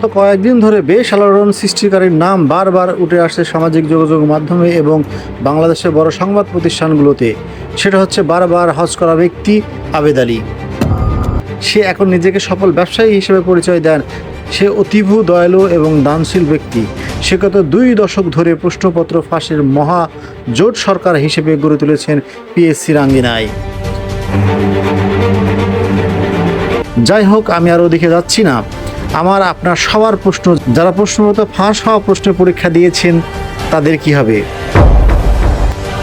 তো কয়েকদিন ধরে বেশ আলোড়ন সৃষ্টিকারীর নাম বারবার উঠে আসছে সামাজিক যোগাযোগ মাধ্যমে এবং বাংলাদেশের বড় সংবাদ প্রতিষ্ঠানগুলোতে। সেটা হচ্ছে বারবার হজ করা ব্যক্তি আবেদ আলী। সে এখন নিজেকে সফল ব্যবসায়ী হিসেবে পরিচয় দেন। সে অতীব দয়ালু এবং দানশীল ব্যক্তি। সে গত দুই দশক ধরে প্রশ্নপত্র ফাঁসের মহা জোট সরকার হিসেবে গড়ে তুলেছেন পিএসসির আঙ্গিনায় যাই হোক, আমি আর ওদিকে যাচ্ছি না। আমার, আপনার সবার প্রশ্ন, যারা প্রশ্নমতো ফাঁস হওয়া প্রশ্নের পরীক্ষা দিয়েছেন, তাদের কি হবে?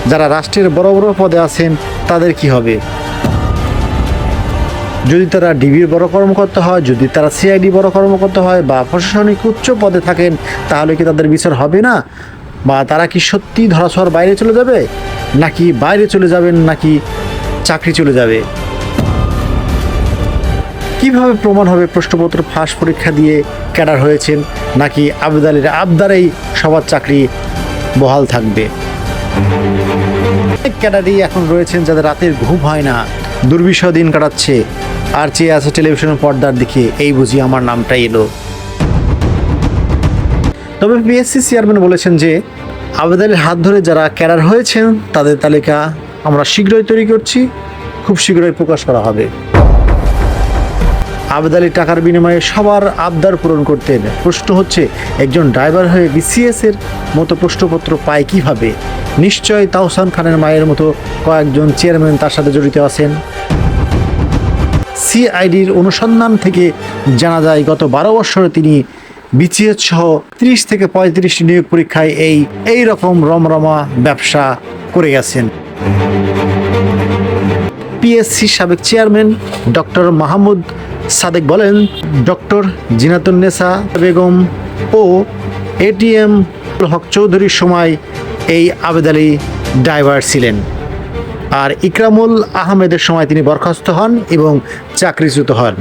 যারা রাষ্ট্রের বড় বড় পদে আছেন, তাদের কি হবে? যদি তারা ডিবির বড় কর্মকর্তা হয়, যদি তারা সিআইডি বড় কর্মকর্তা হয় বা প্রশাসনিক উচ্চ পদে থাকেন, তাহলে কি তাদের বিচার হবে না? বা তারা কি সত্যি ধরাছোঁয়ার বাইরে চলে যাবে? নাকি বাইরে চলে যাবেন, নাকি চাকরি চলে যাবে? কীভাবে প্রমাণ হবে প্রশ্নপত্র ফাঁস পরীক্ষা দিয়ে ক্যাডার হয়েছেন? নাকি আবেদালির আবদারেই সবার চাকরি বহাল থাকবে? অনেক ক্যাডারই এখন রয়েছেন যাদের রাতের ঘুম হয় না। দুর্বিষহ দিন কাটাচ্ছে। আর চেয়ে আছে টেলিভিশনের পর্দার দিকে। এই বুঝি আমার নামটা এলো। তবে পিএসসি চেয়ারম্যান বলেছেন যে আবেদনের হাত ধরে যারা ক্যাডার হয়েছেন, তাদের তালিকা আমরা শীঘ্রই তৈরি করছি। খুব শীঘ্রই প্রকাশ করা হবে। আবেদ আলী টাকার বিনিময়ে সবার আবদার পূরণ করতেন প্রশ্ন হচ্ছে, একজন ড্রাইভার হয়ে বিসিএস এর মতো প্রশ্নপত্র পায় কীভাবে? নিশ্চয় তাওসান খানের মায়ের মতো কয়েকজন চেয়ারম্যান তার সাথে জড়িত আছেন। সিআইডির অনুসন্ধান থেকে জানা যায়, গত বারো বছরে তিনি বিসিএস সহ ত্রিশ থেকে পঁয়ত্রিশটি নিয়োগ পরীক্ষায় এই এই রকম রমরমা ব্যবসা করে গেছেন। পিএসসি সাবেক চেয়ারম্যান ডক্টর মাহমুদ সাদেক বলেন, ডক্টর জিনাতুন্নেসা বেগম ও এটিএম হক চৌধুরীর সময় এই আবেদ আলী ড্রাইভার ছিলেন। আর ইকরামুল আহমেদের সময় তিনি বরখাস্ত হন এবং চাকরিচ্যুত হন।